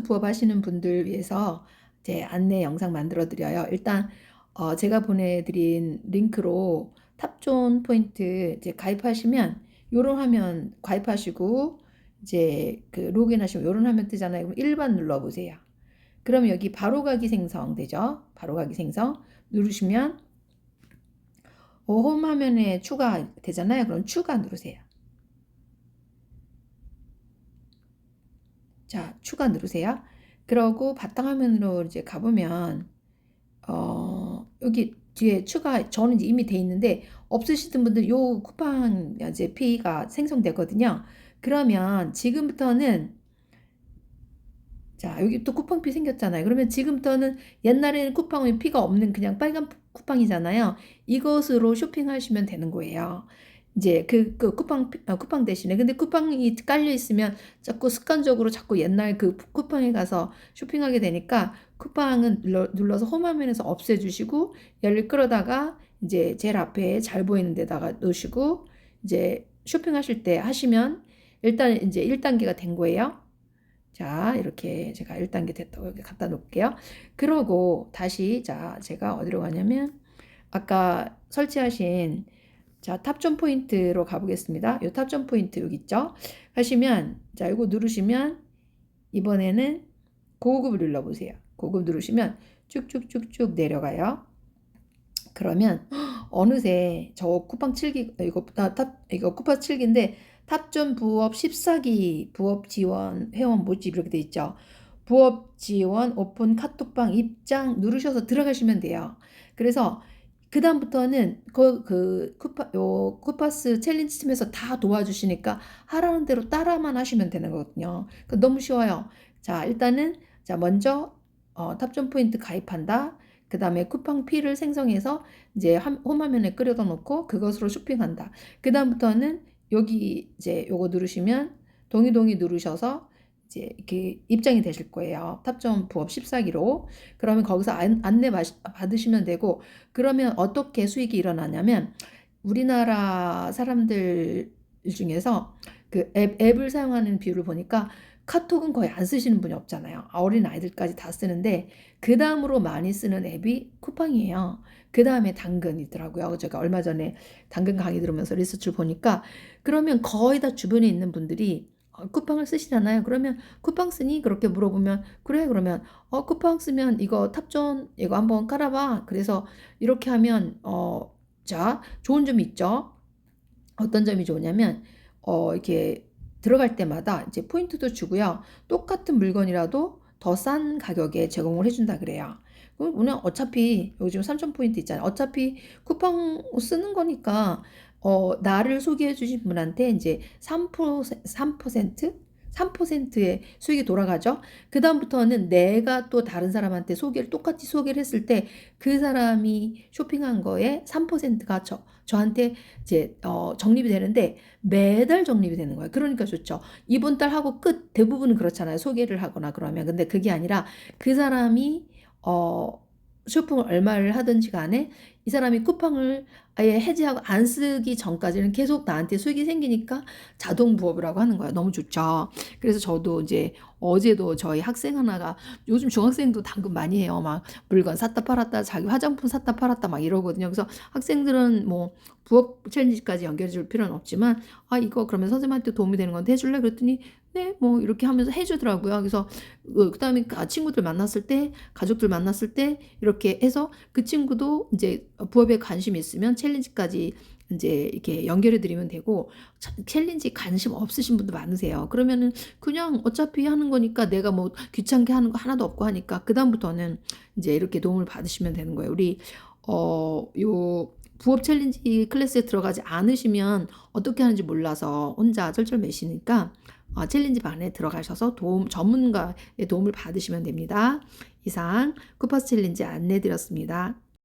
부업 하시는 분들 위해서 제 안내 영상 만들어 드려요. 일단 어, 제가 보내드린 링크로 탑존 포인트 이제 가입하시면 요런 화면 가입하시고 이제 그 로그인하시면 요런 화면 뜨잖아요. 그럼 1번 눌러보세요. 그럼 여기 바로가기 생성 되죠. 바로가기 생성 누르시면 어, 홈 화면에 추가 되잖아요. 그럼 추가 누르세요. 자, 추가 누르세요. 그러고 바탕화면으로 이제 가보면 어, 여기 뒤에 추가 저는 이미 돼 있는데 없으시던 분들 요 쿠팡 이제 피가 생성되거든요. 그러면 지금부터는 자 여기 또 쿠팡 피 생겼잖아요. 그러면 지금부터는 옛날에는 쿠팡 피가 없는 그냥 빨간 쿠팡이잖아요. 이것으로 쇼핑하시면 되는 거예요. 이제 그, 그 쿠팡 어, 쿠팡 대신에 근데 쿠팡이 깔려 있으면 자꾸 습관적으로 자꾸 옛날 그 쿠팡에 가서 쇼핑하게 되니까 쿠팡은 눌러, 눌러서 홈 화면에서 없애주시고 열을 끌어다가 이제 제일 앞에 잘 보이는 데다가 넣으시고 이제 쇼핑하실 때 하시면 일단 이제 1단계가 된 거예요. 자, 이렇게 제가 1단계 됐다고 여기 갖다 놓을게요. 그러고 다시 자, 제가 어디로 가냐면 아까 설치하신 자, 탑존 포인트로 가보겠습니다. 이 탑존 포인트 여기 있죠? 하시면 자, 이거 누르시면 이번에는 고급을 눌러보세요. 고급 누르시면 쭉쭉쭉쭉 내려가요. 그러면 어느새 저 쿠팡 7기 이거 아, 탑 이거 쿠팡 7기인데 탑존 부업 14기 부업 지원 회원 모집 이렇게 돼 있죠. 부업 지원 오픈 카톡방 입장 누르셔서 들어가시면 돼요. 그래서 그 다음부터는 그, 그 쿠파, 요 쿠파스 챌린지 팀에서 다 도와주시니까 하라는 대로 따라만 하시면 되는 거거든요. 그 너무 쉬워요. 자, 일단은 자 먼저 어, 탑존 포인트 가입한다. 그 다음에 쿠팡 피를 생성해서 이제 홈 화면에 끌어다 놓고 그것으로 쇼핑한다. 그 다음부터는 여기 이제 요거 누르시면 동의동의 누르셔서 이제 이렇게 입장이 되실 거예요. 탑점 부업 14기로. 그러면 거기서 안, 안내 받으시면 되고 그러면 어떻게 수익이 일어나냐면 우리나라 사람들 중에서 그 앱, 앱을 사용하는 비율을 보니까 카톡은 거의 안 쓰시는 분이 없잖아요. 어린 아이들까지 다 쓰는데 그 다음으로 많이 쓰는 앱이 쿠팡이에요. 그 다음에 당근이더라고요. 제가 얼마 전에 당근 강의 들으면서 리서치를 보니까 그러면 거의 다 주변에 있는 분들이 어, 쿠팡을 쓰시잖아요. 그러면 쿠팡 쓰니? 그렇게 물어보면 그래 그러면 어 쿠팡 쓰면 이거 탑존 이거 한번 깔아봐. 그래서 이렇게 하면 어 자 좋은 점이 있죠. 어떤 점이 좋으냐면 어 이렇게 들어갈 때마다 이제 포인트도 주고요. 똑같은 물건이라도 더 싼 가격에 제공을 해준다 그래요. 그럼 그냥 어차피 요즘 3,000포인트 있잖아요. 어차피 쿠팡 쓰는 거니까 어, 나를 소개해 주신 분한테 이제 3%, 3%? 3%의 수익이 돌아가죠. 그 다음부터는 내가 또 다른 사람한테 소개를 똑같이 소개를 했을 때 그 사람이 쇼핑한 거에 3%가 저, 저한테 이제 어, 적립이 되는데 매달 적립이 되는 거예요. 그러니까 좋죠. 이번 달 하고 끝 대부분은 그렇잖아요. 소개를 하거나 그러면 근데 그게 아니라 그 사람이 어 쇼핑을 얼마를 하든지 간에 이 사람이 쿠팡을 아예 해지하고 안 쓰기 전까지는 계속 나한테 수익이 생기니까 자동 부업을 하고 하는 거야. 너무 좋죠. 그래서 저도 이제 어제도 저희 학생 하나가 요즘 중학생도 당근 많이 해요. 막 물건 샀다 팔았다 자기 화장품 샀다 팔았다 막 이러거든요. 그래서 학생들은 뭐 부업 챌린지까지 연결해 줄 필요는 없지만 아 이거 그러면 선생님한테 도움이 되는 건데 해줄래? 그랬더니 네, 뭐 이렇게 하면서 해주더라고요. 그래서 어, 그다음에 친구들 만났을 때, 가족들 만났을 때 이렇게 해서 그 친구도 이제 부업에 관심 있으면 챌린지까지 이제 이렇게 연결해 드리면 되고 챌린지 관심 없으신 분도 많으세요. 그러면은 그냥 어차피 하는 거니까 내가 뭐 귀찮게 하는 거 하나도 없고 하니까 그 다음부터는 이제 이렇게 도움을 받으시면 되는 거예요. 우리 어요 부업 챌린지 클래스에 들어가지 않으시면 어떻게 하는지 몰라서 혼자 쩔쩔매시니까 어, 챌린지 반에 들어가셔서 도움, 전문가의 도움을 받으시면 됩니다. 이상 쿠퍼스 챌린지 안내 드렸습니다.